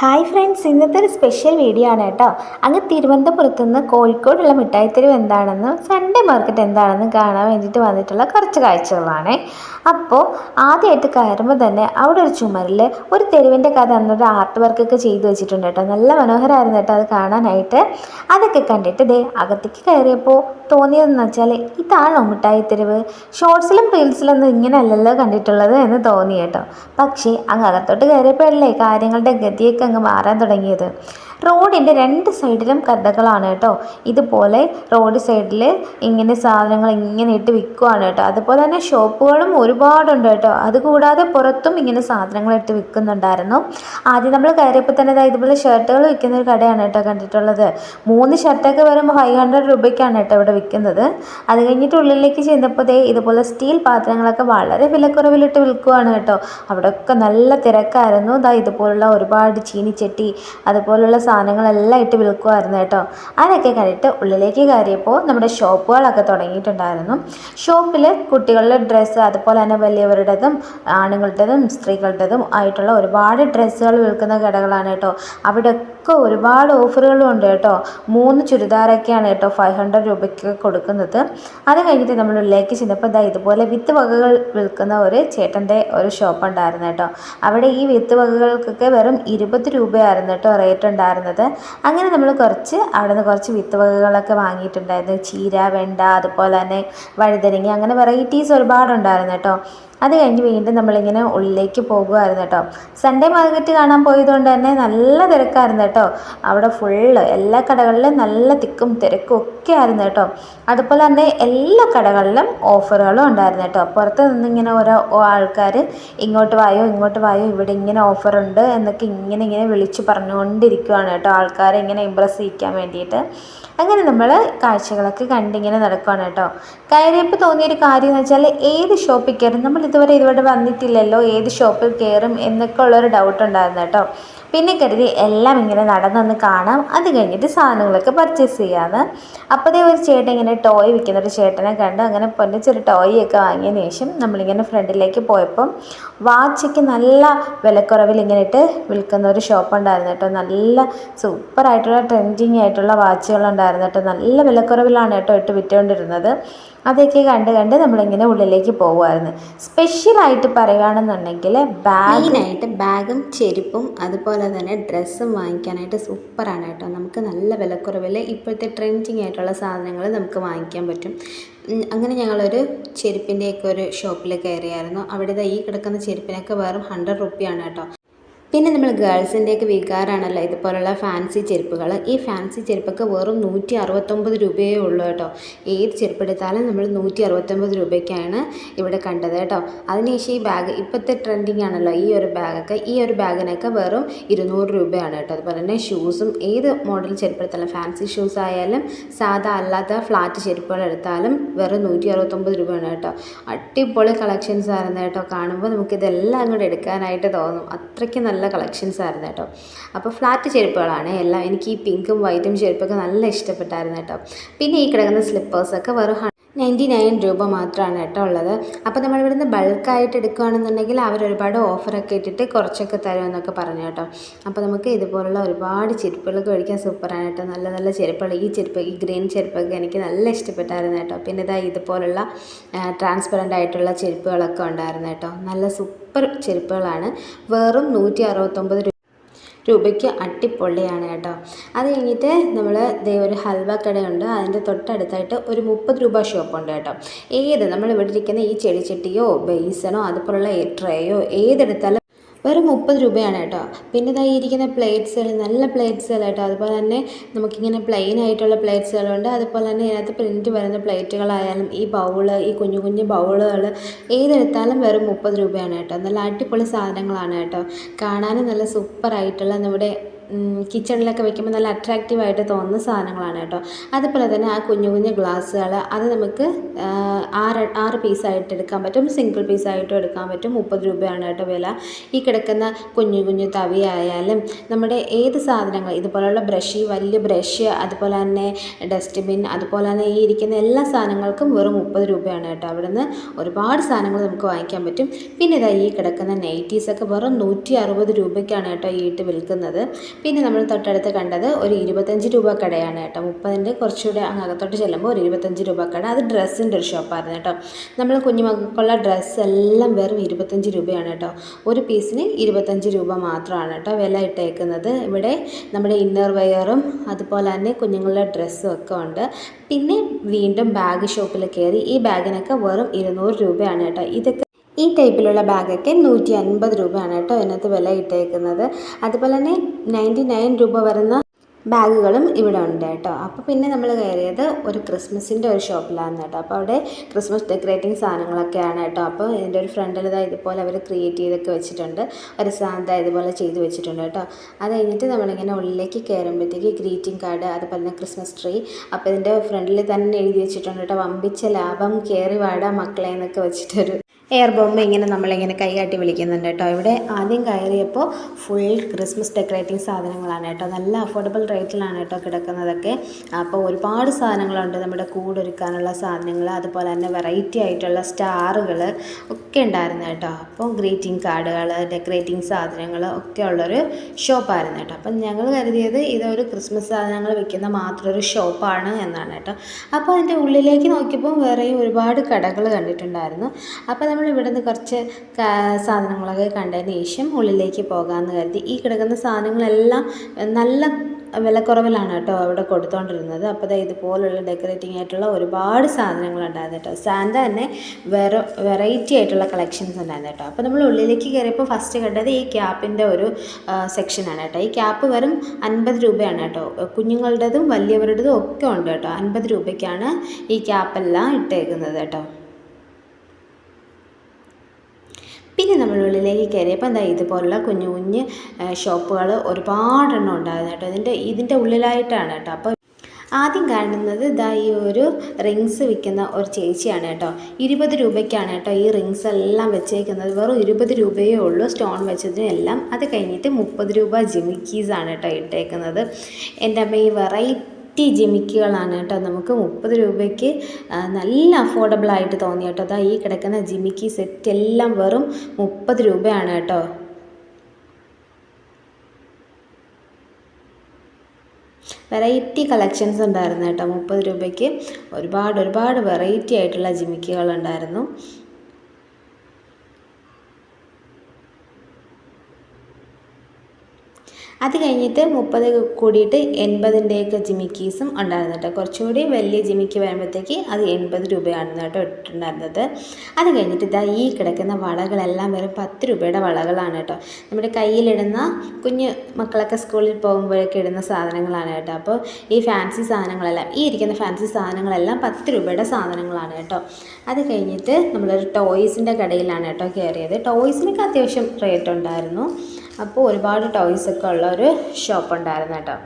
Hi friends ഇന്നത്തെ ഒരു special video ആണ് കേട്ടോ. അങ്ങ് തിരുവനന്തപുരത്ത് നിന്ന് കോഴിക്കോടുള്ള മിഠായിത്തെരുവ് എന്താണെന്ന് സൺഡേ മാർക്കറ്റ് എന്താണെന്ന് കാണാൻ വേണ്ടിയിട്ട് വന്നിട്ടുള്ള കുറച്ച് കാഴ്ചകളാണ്. അപ്പോൾ ആദ്യമായിട്ട് കയറുമ്പോൾ തന്നെ അവിടെ ഒരു ചുമരിൽ ഒരു തെരുവിന്റെ കഥ എന്നൊരു ആർട്ട് വർക്കൊക്കെ ചെയ്തു വെച്ചിട്ടുണ്ട് കേട്ടോ. നല്ല മനോഹരമായിരുന്നു കേട്ടോ അത് കാണാനായിട്ട്. അതൊക്കെ കണ്ടിട്ട് ദേ അകത്തേക്ക് കയറിയപ്പോൾ തോന്നിയതെന്ന് വെച്ചാൽ ഇതാണോ മിഠായിത്തെരുവ്? ഷോർട്സിലും റീൽസിലൊന്നും ഇങ്ങനെയല്ലല്ലോ കണ്ടിട്ടുള്ളത് എന്ന് തോന്നി കേട്ടോ. പക്ഷേ അങ്ങ് അകത്തോട്ട് കയറിയപ്പോഴല്ലേ കാര്യങ്ങളുടെ ഗതിയൊക്കെ അങ്ങ് മാറാൻ തുടങ്ങിയത്. റോഡിന്റെ രണ്ട് സൈഡിലും കഥകളാണ് കേട്ടോ. ഇതുപോലെ റോഡ് സൈഡിൽ ഇങ്ങനെ സാധനങ്ങൾ ഇങ്ങനെ ഇട്ട് വിൽക്കുവാണ് കേട്ടോ. അതുപോലെ തന്നെ ഷോപ്പുകളും ഒരുപാടുണ്ട് കേട്ടോ. അതുകൂടാതെ പുറത്തും ഇങ്ങനെ സാധനങ്ങൾ ഇട്ട് വിൽക്കുന്നുണ്ടായിരുന്നു ആദ്യം നമ്മൾ കയറിയപ്പോൾ തന്നെ ഇതുപോലെ ഷർട്ടുകൾ വിൽക്കുന്ന ഒരു കടയാണ് കേട്ടോ കണ്ടിട്ടുള്ളത്. മൂന്ന് ഷർട്ടൊക്കെ വരുമ്പോൾ ഫൈവ് ഹൺഡ്രഡ് രൂപയ്ക്കാണ് കേട്ടോ ഇവിടെ വിൽക്കുന്നത്. അത് കഴിഞ്ഞിട്ട് ഉള്ളിലേക്ക് ചെന്നപ്പോൾ ഇതുപോലെ സ്റ്റീൽ പാത്രങ്ങളൊക്കെ വളരെ വിലക്കുറവിലിട്ട് വിൽക്കുവാണ് കേട്ടോ. അവിടെയൊക്കെ നല്ല തിരക്കായിരുന്നു. ഇതാ ഇതുപോലുള്ള ഒരുപാട് ചീനിച്ചട്ടി അതുപോലുള്ള സാധനങ്ങളെല്ലാം ഇട്ട് വിൽക്കുമായിരുന്നു കേട്ടോ. അതൊക്കെ കണ്ടിട്ട് ഉള്ളിലേക്ക് കയറിയപ്പോൾ നമ്മുടെ ഷോപ്പുകളൊക്കെ തുടങ്ങിയിട്ടുണ്ടായിരുന്നു. ഷോപ്പിൽ കുട്ടികളുടെ ഡ്രസ്സ് അതുപോലെ തന്നെ വലിയവരുടേതും ആണുങ്ങളുടേതും സ്ത്രീകളുടേതും ആയിട്ടുള്ള ഒരുപാട് ഡ്രസ്സുകൾ വിൽക്കുന്ന കടകളാണ് കേട്ടോ. അവിടെയൊക്കെ ഒരുപാട് ഓഫറുകളും ഉണ്ട് കേട്ടോ. മൂന്ന് ചുരിദാറൊക്കെയാണ് കേട്ടോ ഫൈവ് ഹൺഡ്രഡ് രൂപയ്ക്ക് കൊടുക്കുന്നത്. അത് കഴിഞ്ഞിട്ട് നമ്മൾ ഉള്ളിലേക്ക് ചെന്നപ്പോൾ ഇതാ ഇതുപോലെ വിത്ത് വകകൾ വിൽക്കുന്ന ഒരു ചേട്ടന്റെ ഒരു ഷോപ്പ് ഉണ്ടായിരുന്നു കേട്ടോ. അവിടെ ഈ വിത്ത് വകകൾക്കൊക്കെ വെറും ഇരുപത് രൂപയായിരുന്നു കേട്ടോ റേറ്റ് ഉണ്ടായിരുന്നത്. അങ്ങനെ നമ്മൾ കുറച്ച് അവിടെ നിന്ന് കുറച്ച് വിത്ത് വകകളൊക്കെ വാങ്ങിയിട്ടുണ്ടായിരുന്നു. ചീര വെണ്ട അതുപോലെ തന്നെ വഴുതനങ്ങി അങ്ങനെ വെറൈറ്റീസ് ഒരുപാടുണ്ടായിരുന്നു കേട്ടോ. അത് കഴിഞ്ഞ് വീണ്ടും നമ്മളിങ്ങനെ ഉള്ളിലേക്ക് പോകുമായിരുന്നു കേട്ടോ. സൺഡേ മാർക്കറ്റ് കാണാൻ പോയതുകൊണ്ട് തന്നെ നല്ല തിരക്കായിരുന്നു കേട്ടോ. അവിടെ ഫുള്ള് എല്ലാ കടകളിലും നല്ല തിക്കും തിരക്കും ഒക്കെ ആയിരുന്നു കേട്ടോ. അതുപോലെ തന്നെ എല്ലാ കടകളിലും ഓഫറുകളും ഉണ്ടായിരുന്നു കേട്ടോ. പുറത്ത് നിന്നിങ്ങനെ ഓരോ ആൾക്കാർ ഇങ്ങോട്ട് വായോ ഇങ്ങോട്ട് വായോ ഇവിടെ ഇങ്ങനെ ഓഫറുണ്ട് എന്നൊക്കെ ഇങ്ങനെ ഇങ്ങനെ വിളിച്ച് പറഞ്ഞുകൊണ്ടിരിക്കുവാണ് കേട്ടോ. ആൾക്കാരെ ഇങ്ങനെ ഇമ്പ്രസ് ചെയ്യിക്കാൻ വേണ്ടിയിട്ട്. അങ്ങനെ നമ്മൾ കാഴ്ചകളൊക്കെ കണ്ടിങ്ങനെ നടക്കുവാണ് കേട്ടോ. കയറിയപ്പോൾ തോന്നിയൊരു കാര്യം എന്ന് വെച്ചാൽ ഏത് ഷോപ്പിൽ കയറും നമ്മൾ ഇതുവരെ ഇതുവരെ വന്നിട്ടില്ലല്ലോ ഏത് ഷോപ്പിൽ കയറും എന്നൊക്കെ ഉള്ളൊരു ഡൗട്ട് ഉണ്ടായിരുന്നു കേട്ടോ. പിന്നെ കരുതി എല്ലാം ഇങ്ങനെ നടന്നൊന്ന് കാണാം. അത് കഴിഞ്ഞിട്ട് സാധനങ്ങളൊക്കെ പർച്ചേസ് ചെയ്യാമെന്ന് അപ്പോഴേ ഒരു ചേട്ടൻ ഇങ്ങനെ ടോയ് വിൽക്കുന്ന ഒരു ചേട്ടനെ കണ്ട്. അങ്ങനെ പൊന്നിച്ചൊരു ടോയ് ഒക്കെ വാങ്ങിയതിന് ശേഷം നമ്മളിങ്ങനെ ഫ്രണ്ടിലേക്ക് പോയപ്പം വാച്ചയ്ക്ക് നല്ല വിലക്കുറവിൽ ഇങ്ങനെ ഇട്ട് വിൽക്കുന്ന ഒരു ഷോപ്പ് ഉണ്ടായിരുന്നു കേട്ടോ. നല്ല സൂപ്പറായിട്ടുള്ള ട്രെൻഡിങ് ആയിട്ടുള്ള വാച്ചുകളുണ്ടായിരുന്നു കേട്ടോ. നല്ല വിലക്കുറവിലാണ് കേട്ടോ ഇട്ട് വിറ്റുകൊണ്ടിരുന്നത്. അതൊക്കെ കണ്ട് കണ്ട് നമ്മളിങ്ങനെ ഉള്ളിലേക്ക് പോകുമായിരുന്നു സ്പെഷ്യലായിട്ട് പറയുകയാണെന്നുണ്ടെങ്കിൽ ബാഗ് ബാഗും ചെരുപ്പും അതുപോലെ തന്നെ ഡ്രസ്സും വാങ്ങിക്കാനായിട്ട് സൂപ്പറാണ് കേട്ടോ. നമുക്ക് നല്ല വിലക്കുറവിൽ ഇപ്പോഴത്തെ ട്രെൻഡിങ് ആയിട്ടുള്ള സാധനങ്ങൾ നമുക്ക് വാങ്ങിക്കാൻ പറ്റും. അങ്ങനെ ഞങ്ങളൊരു ചെരുപ്പിന്റെയൊക്കെ ഒരു ഷോപ്പിൽ കയറിയായിരുന്നു. അവിടെ ഈ കിടക്കുന്ന ചെരുപ്പിനൊക്കെ വെറും ഹൺഡ്രഡ് റുപ്പിയാണ് കേട്ടോ. പിന്നെ നമ്മൾ ഗേൾസിന്റെയൊക്കെ വികാരമാണല്ലോ ഇതുപോലുള്ള ഫാൻസി ചെരുപ്പുകൾ. ഈ ഫാൻസി ചെരുപ്പൊക്കെ വെറും നൂറ്റി അറുപത്തൊമ്പത് രൂപയേ ഉള്ളൂ കേട്ടോ. ഏത് ചെരുപ്പെടുത്താലും നമ്മൾ നൂറ്റി അറുപത്തൊമ്പത് രൂപയ്ക്കാണ് ഇവിടെ കണ്ടത് കേട്ടോ. അതിനുശേഷം ഈ ബാഗ് ഇപ്പോഴത്തെ ട്രെൻഡിങ് ആണല്ലോ ഈ ഒരു ബാഗൊക്കെ ഈ ഒരു ബാഗിനൊക്കെ വെറും ഇരുന്നൂറ് രൂപയാണ് കേട്ടോ. അതുപോലെ തന്നെ ഷൂസും ഏത് മോഡൽ ചെരുപ്പെടുത്താലും ഫാൻസി ഷൂസ് ആയാലും സാധാ അല്ലാത്ത ഫ്ലാറ്റ് ചെരുപ്പുകൾ എടുത്താലും വെറും നൂറ്റി അറുപത്തൊമ്പത് രൂപയാണ് കേട്ടോ. അടിപൊളി കളക്ഷൻസ് ആയിരുന്നു കേട്ടോ. കാണുമ്പോൾ നമുക്കിതെല്ലാം അങ്ങോട്ട് എടുക്കാനായിട്ട് തോന്നും. അത്രയ്ക്ക് നല്ല കളക്ഷൻസ് ആയിരുന്നു കേട്ടോ. അപ്പോൾ ഫ്ലാറ്റ് ചെരുപ്പുകളാണ് എല്ലാം. എനിക്ക് ഈ പിങ്കും വൈറ്റും ചെരുപ്പൊക്കെ നല്ല ഇഷ്ടപ്പെട്ടായിരുന്നു കേട്ടോ. പിന്നെ ഈ കിടക്കുന്ന സ്ലിപ്പേഴ്സൊക്കെ വെറും നയന്റി നയൻ രൂപ മാത്രമാണ് കേട്ടോ ഉള്ളത്. അപ്പോൾ നമ്മൾ ഇവിടുന്ന് ബൾക്കായിട്ട് എടുക്കുകയാണെന്നുണ്ടെങ്കിൽ അവർ ഒരുപാട് ഓഫറൊക്കെ ഇട്ടിട്ട് കുറച്ചൊക്കെ തരുമെന്നൊക്കെ പറഞ്ഞു കേട്ടോ. അപ്പോൾ നമുക്ക് ഇതുപോലുള്ള ഒരുപാട് ചെരുപ്പുകളൊക്കെ മേടിക്കാൻ സൂപ്പറാണ് കേട്ടോ. നല്ല നല്ല ചെരുപ്പുകൾ. ഈ ചെരുപ്പ് ഈ ഗ്രീൻ ചെരുപ്പൊക്കെ എനിക്ക് നല്ല ഇഷ്ടപ്പെട്ടായിരുന്നു കേട്ടോ. പിന്നെ ഇതാ ഇതുപോലുള്ള ട്രാൻസ്പെറന്റ് ആയിട്ടുള്ള ചെരുപ്പുകളൊക്കെ ഉണ്ടായിരുന്നു കേട്ടോ. നല്ല സൂപ്പർ ചെരുപ്പുകളാണ്. വെറും നൂറ്റി അറുപത്തൊമ്പത് രൂപയ്ക്ക് അട്ടിപ്പൊള്ളിയാണ് കേട്ടോ. അത് കഴിഞ്ഞിട്ട് നമ്മൾ ദേ ഒരു ഹൽവ കടയുണ്ട്. അതിന്റെ തൊട്ടടുത്തായിട്ട് ഒരു മുപ്പത് രൂപ ഷോപ്പുണ്ട് കേട്ടോ. ഏത്? നമ്മൾ ഇവിടെ ഇരിക്കുന്ന ഈ ചെടിച്ചട്ടിയോ ബേസനോ അതുപോലുള്ള ട്രേയോ ഏതെടുത്താലും വെറും മുപ്പത് രൂപയാണ് കേട്ടോ. പിന്നെ ഇതായി ഇരിക്കുന്ന പ്ലേറ്റ്സുകൾ നല്ല പ്ലേറ്റ്സുകൾ കേട്ടോ അതുപോലെ തന്നെ നമുക്കിങ്ങനെ പ്ലെയിൻ ആയിട്ടുള്ള പ്ലേറ്റ്സുകളുണ്ട് അതുപോലെ തന്നെ ഇതിനകത്ത് പ്രിന്റ് വരുന്ന പ്ലേറ്റുകളായാലും ഈ ബൗൾ ഈ കുഞ്ഞു കുഞ്ഞു ബൗളുകൾ ഏതെടുത്താലും വെറും മുപ്പത് രൂപയാണ് കേട്ടോ. നല്ല അടിപൊളി സാധനങ്ങളാണ് കേട്ടോ. കാണാനും നല്ല സൂപ്പറായിട്ടുള്ള നമ്മുടെ കിച്ചണിലൊക്കെ വെക്കുമ്പോൾ നല്ല അട്രാക്റ്റീവായിട്ട് തോന്നുന്ന സാധനങ്ങളാണ് കേട്ടോ. അതുപോലെ തന്നെ ആ കുഞ്ഞു കുഞ്ഞു ഗ്ലാസ്സുകൾ അത് നമുക്ക് ആറ് ആറ് പീസായിട്ട് എടുക്കാൻ പറ്റും. സിംഗിൾ പീസായിട്ടും എടുക്കാൻ പറ്റും. മുപ്പത് രൂപയാണ് കേട്ടോ വില. ഈ കിടക്കുന്ന കുഞ്ഞു കുഞ്ഞു തവി ആയാലും നമ്മുടെ ഏത് സാധനങ്ങൾ ഇതുപോലുള്ള ബ്രഷ് വലിയ ബ്രഷ് അതുപോലെ തന്നെ ഡസ്റ്റ്ബിൻ അതുപോലെ തന്നെ ഈ ഇരിക്കുന്ന എല്ലാ സാധനങ്ങൾക്കും വെറും മുപ്പത് രൂപയാണ് കേട്ടോ. അവിടുന്ന് ഒരുപാട് സാധനങ്ങൾ നമുക്ക് വാങ്ങിക്കാൻ പറ്റും. പിന്നെ ഇതാ ഈ കിടക്കുന്ന നൈറ്റീസൊക്കെ വെറും നൂറ്റി അറുപത് രൂപയ്ക്കാണ് കേട്ടോ ഈ ഇട്ട് വിൽക്കുന്നത്. പിന്നെ നമ്മൾ തൊട്ടടുത്ത് കണ്ടത് ഒരു ഇരുപത്തഞ്ച് രൂപ കടയാണ് കേട്ടോ. മുപ്പതിന്റെ കുറച്ചുകൂടെ അങ്ങ് അകത്തോട്ട് ചെല്ലുമ്പോൾ ഒരു ഇരുപത്തഞ്ച് രൂപ കട. അത് ഡ്രസ്സിന്റെ ഒരു ഷോപ്പായിരുന്നു കേട്ടോ. നമ്മൾ കുഞ്ഞുമക്കൾക്കുള്ള ഡ്രസ്സ് എല്ലാം വെറും ഇരുപത്തഞ്ച് രൂപയാണ് കേട്ടോ. ഒരു പീസിന് ഇരുപത്തഞ്ച് രൂപ മാത്രമാണ് കേട്ടോ വില ഇട്ടേക്കുന്നത്. ഇവിടെ നമ്മുടെ ഇന്നർ വെയറും അതുപോലെ തന്നെ കുഞ്ഞുങ്ങളുടെ ഡ്രസ്സും ഒക്കെ ഉണ്ട്. പിന്നെ വീണ്ടും ബാഗ് ഷോപ്പിൽ കയറി ഈ ബാഗിനൊക്കെ വെറും ഇരുന്നൂറ് രൂപയാണ് കേട്ടോ. ഇതൊക്കെ ഈ ടൈപ്പിലുള്ള ബാഗൊക്കെ നൂറ്റി അൻപത് രൂപയാണ് കേട്ടോ ഇതിനകത്ത് വില ഇട്ടേക്കുന്നത്. അതുപോലെ തന്നെ നയന്റി നയൻ രൂപ വരുന്ന ബാഗുകളും ഇവിടെ ഉണ്ട് കേട്ടോ. അപ്പോൾ പിന്നെ നമ്മൾ കയറിയത് ഒരു ക്രിസ്മസിന്റെ ഒരു ഷോപ്പിലാണ് കേട്ടോ. അപ്പോൾ അവിടെ ക്രിസ്മസ് ഡെക്കറേറ്റിംഗ് സാധനങ്ങളൊക്കെയാണ് കേട്ടോ. അപ്പോൾ എന്റെ ഒരു ഫ്രണ്ടിൽ ഇതാ ഇതുപോലെ അവർ ക്രിയേറ്റ് ചെയ്തൊക്കെ വെച്ചിട്ടുണ്ട്. ഒരു സാധനം ഇതുപോലെ ചെയ്ത് വെച്ചിട്ടുണ്ട് കേട്ടോ. അത് കഴിഞ്ഞിട്ട് നമ്മളിങ്ങനെ ഉള്ളിലേക്ക് കയറുമ്പോഴത്തേക്ക് ഗ്രീറ്റിംഗ് കാർഡ് അതുപോലെ തന്നെ ക്രിസ്മസ് ട്രീ അപ്പോൾ ഇതിന്റെ ഫ്രണ്ടിൽ തന്നെ എഴുതി വെച്ചിട്ടുണ്ട് കേട്ടോ. വമ്പിച്ച ലാഭം കയറി വാടാ മക്കളെ എന്നൊക്കെ വെച്ചിട്ടൊരു എയർ ബോംബ് ഇങ്ങനെ നമ്മളിങ്ങനെ കൈകാട്ടി വിളിക്കുന്നുണ്ട് കേട്ടോ. ഇവിടെ ആദ്യം കയറിയപ്പോൾ ഫുൾ ക്രിസ്മസ് ഡെക്കറേറ്റിംഗ് സാധനങ്ങളാണ് കേട്ടോ. നല്ല അഫോർഡബിൾ റേറ്റിലാണ് കേട്ടോ കിടക്കുന്നതൊക്കെ. അപ്പോൾ ഒരുപാട് സാധനങ്ങളുണ്ട് നമ്മുടെ കൂടൊരുക്കാനുള്ള സാധനങ്ങൾ അതുപോലെ തന്നെ വെറൈറ്റി ആയിട്ടുള്ള സ്റ്റാറുകൾ ഒക്കെ ഉണ്ടായിരുന്നു കേട്ടോ. അപ്പോൾ ഗ്രീറ്റിംഗ് കാർഡുകൾ ഡെക്കറേറ്റിംഗ് സാധനങ്ങൾ ഒക്കെ ഉള്ളൊരു ഷോപ്പായിരുന്നു കേട്ടോ. അപ്പം ഞങ്ങൾ കരുതിയത് ഇതൊരു ക്രിസ്മസ് സാധനങ്ങൾ വിൽക്കുന്ന മാത്രം ഒരു ഷോപ്പാണ് എന്നാണ് കേട്ടോ. അപ്പോൾ അതിന്റെ ഉള്ളിലേക്ക് നോക്കിയപ്പോൾ വേറെയും ഒരുപാട് കടകൾ കണ്ടിട്ടുണ്ടായിരുന്നു. അപ്പോൾ നമ്മൾ ഇവിടെ നിന്ന് കുറച്ച് സാധനങ്ങളൊക്കെ കണ്ടതിന് ശേഷം ഉള്ളിലേക്ക് പോകാമെന്ന് കരുതി. ഈ കിടക്കുന്ന സാധനങ്ങളെല്ലാം നല്ല വിലക്കുറവിലാണ് കേട്ടോ അവിടെ കൊടുത്തുകൊണ്ടിരുന്നത് അപ്പോൾ ദേ ഇതുപോലുള്ള ഡെക്കറേറ്റിംഗ് ആയിട്ടുള്ള ഒരുപാട് സാധനങ്ങളുണ്ടായിരുന്നു കേട്ടോ. സാന്ത തന്നെ വേറെ വെറൈറ്റി ആയിട്ടുള്ള കളക്ഷൻസ് ഉണ്ടായിരുന്നു കേട്ടോ. അപ്പോൾ നമ്മൾ ഉള്ളിലേക്ക് കയറിയപ്പോൾ ഫസ്റ്റ് കണ്ടത് ഈ ക്യാപ്പിന്റെ ഒരു സെക്ഷനാണ് കേട്ടോ. ഈ ക്യാപ്പ് വെറും അൻപത് രൂപയാണ് കേട്ടോ. കുഞ്ഞുങ്ങളുടേതും വലിയവരുടേതും ഒക്കെ ഉണ്ട് കേട്ടോ. അൻപത് രൂപയ്ക്കാണ് ഈ ക്യാപ്പെല്ലാം ഇട്ടേക്കുന്നത് കേട്ടോ. പിന്നെ നമ്മൾ ഉള്ളിലേക്ക് കയറിയപ്പോൾ എന്താ ഇതുപോലുള്ള കുഞ്ഞു കുഞ്ഞ് ഷോപ്പുകൾ ഒരുപാടെണ്ണം ഉണ്ടായിരുന്നു കേട്ടോ. ഇതിന്റെ ഇതിന്റെ ഉള്ളിലായിട്ടാണ് കേട്ടോ. അപ്പോൾ ആദ്യം കാണുന്നത് ഇതാ ഈ ഒരു റിങ്സ് വിൽക്കുന്ന ഒരു ചേച്ചിയാണ് കേട്ടോ. ഇരുപത് രൂപയ്ക്കാണ് കേട്ടോ ഈ റിങ്സ് എല്ലാം വെച്ചേക്കുന്നത്. വെറും ഇരുപത് രൂപയേ ഉള്ളൂ. സ്റ്റോൺ വെച്ചതിനെല്ലാം അത് കഴിഞ്ഞിട്ട് മുപ്പത് രൂപ ജിമിക്കീസാണ് കേട്ടോ ഇട്ടേക്കുന്നത്. എന്റെ അമ്മ ഈ വെറൈറ്റി ജിമിക്കുകളാണ് കേട്ടോ. നമുക്ക് മുപ്പത് രൂപയ്ക്ക് നല്ല അഫോർഡബിൾ ആയിട്ട് തോന്നി കേട്ടോ. അതാ ഈ കിടക്കുന്ന ജിമിക്കി സെറ്റ് എല്ലാം വെറും മുപ്പത് രൂപയാണ് കേട്ടോ. വെറൈറ്റി കളക്ഷൻസ് ഉണ്ടായിരുന്നു കേട്ടോ. മുപ്പത് രൂപയ്ക്ക് ഒരുപാട് ഒരുപാട് വെറൈറ്റി ആയിട്ടുള്ള ജിമിക്കുകൾ ഉണ്ടായിരുന്നു അത് കഴിഞ്ഞിട്ട് മുപ്പത് കൂടിയിട്ട് എൺപതിന്റെയൊക്കെ ജിമിക്കീസും ഉണ്ടായിരുന്നു കേട്ടോ. കുറച്ചുകൂടി വലിയ ജിമിക്ക് വരുമ്പോഴത്തേക്ക് അത് എൺപത് രൂപയാണ് കേട്ടോ ഇട്ടിട്ടുണ്ടായിരുന്നത്. അത് കഴിഞ്ഞിട്ട് ഇതാ ഈ കിടക്കുന്ന വളകളെല്ലാം വെറും പത്ത് രൂപയുടെ വളകളാണ് കേട്ടോ. നമ്മുടെ കയ്യിലിടുന്ന കുഞ്ഞ് മക്കളൊക്കെ സ്കൂളിൽ പോകുമ്പോഴൊക്കെ ഇടുന്ന സാധനങ്ങളാണ് കേട്ടോ. അപ്പോൾ ഈ ഫാൻസി സാധനങ്ങളെല്ലാം ഈ ഇരിക്കുന്ന ഫാൻസി സാധനങ്ങളെല്ലാം പത്ത് രൂപയുടെ സാധനങ്ങളാണ് കേട്ടോ. അത് കഴിഞ്ഞിട്ട് നമ്മളൊരു ടോയ്സിന്റെ കടയിലാണ് കേട്ടോ കയറിയത്. ടോയ്സിനൊക്കെ അത്യാവശ്യം റേറ്റ് ഉണ്ടായിരുന്നു അപ്പോൾ ഒരുപാട് ടോയ്സ് ഒക്കെ ഉള്ള ഒരു ഷോപ്പ് ഉണ്ടായിരുന്നു കേട്ടോ.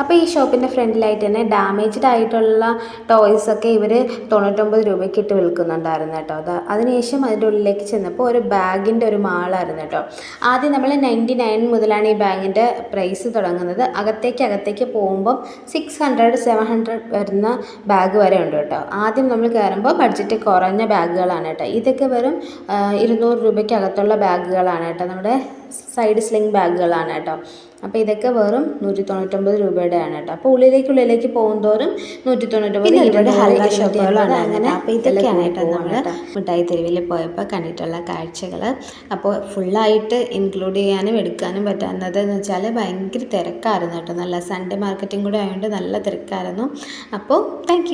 അപ്പോൾ ഈ ഷോപ്പിന്റെ ഫ്രണ്ടിലായിട്ട് തന്നെ ഡാമേജ്ഡ് ആയിട്ടുള്ള ടോയ്സൊക്കെ ഇവർ തൊണ്ണൂറ്റൊമ്പത് രൂപയ്ക്ക് ഇട്ട് വിൽക്കുന്നുണ്ടായിരുന്നു കേട്ടോ. അത് അതിനുശേഷം അതിന്റെ ഉള്ളിലേക്ക് ചെന്നപ്പോൾ ഒരു ബാഗിന്റെ ഒരു മാളായിരുന്നു കേട്ടോ. ആദ്യം നമ്മൾ നയന്റി നയൻ മുതലാണ് ഈ ബാഗിന്റെ പ്രൈസ് തുടങ്ങുന്നത്. അകത്തേക്ക് അകത്തേക്ക് പോകുമ്പം സിക്സ് ഹൺഡ്രഡ് സെവൻ ഹൺഡ്രഡ് വരുന്ന ബാഗ് വരെ ഉണ്ട് കേട്ടോ. ആദ്യം നമ്മൾ കയറുമ്പോൾ ബഡ്ജറ്റ് കുറഞ്ഞ ബാഗുകളാണ് കേട്ടോ. ഇതൊക്കെ വെറും ഇരുന്നൂറ് രൂപയ്ക്ക് അകത്തുള്ള ബാഗുകളാണ് കേട്ടോ. നമ്മുടെ സൈഡ് സ്ലിംഗ് ബാഗുകളാണ് കേട്ടോ. അപ്പോൾ ഇതൊക്കെ വെറും നൂറ്റി തൊണ്ണൂറ്റൊമ്പത് രൂപയുടെയാണ് കേട്ടോ. അപ്പോൾ ഉള്ളിലേക്ക് ഉള്ളിലേക്ക് പോകുന്തോറും നൂറ്റി തൊണ്ണൂറ്റൊമ്പത് ഹൽവ ഷോപ്പുകളാണ് അങ്ങനെ അപ്പോൾ ഇതൊക്കെയാണ് കേട്ടോ നമ്മൾ മിഠായി തെരുവിൽ പോയപ്പോൾ കണ്ടിട്ടുള്ള കാഴ്ചകൾ അപ്പോൾ ഫുള്ളായിട്ട് ഇൻക്ലൂഡ് ചെയ്യാനും എടുക്കാനും പറ്റാവുന്നത് എന്ന് വെച്ചാൽ ഭയങ്കര തിരക്കായിരുന്നു കേട്ടോ. നല്ല സൺഡേ മാർക്കറ്റിംഗ് കൂടെ ആയതുകൊണ്ട് നല്ല തിരക്കായിരുന്നു. അപ്പോൾ താങ്ക്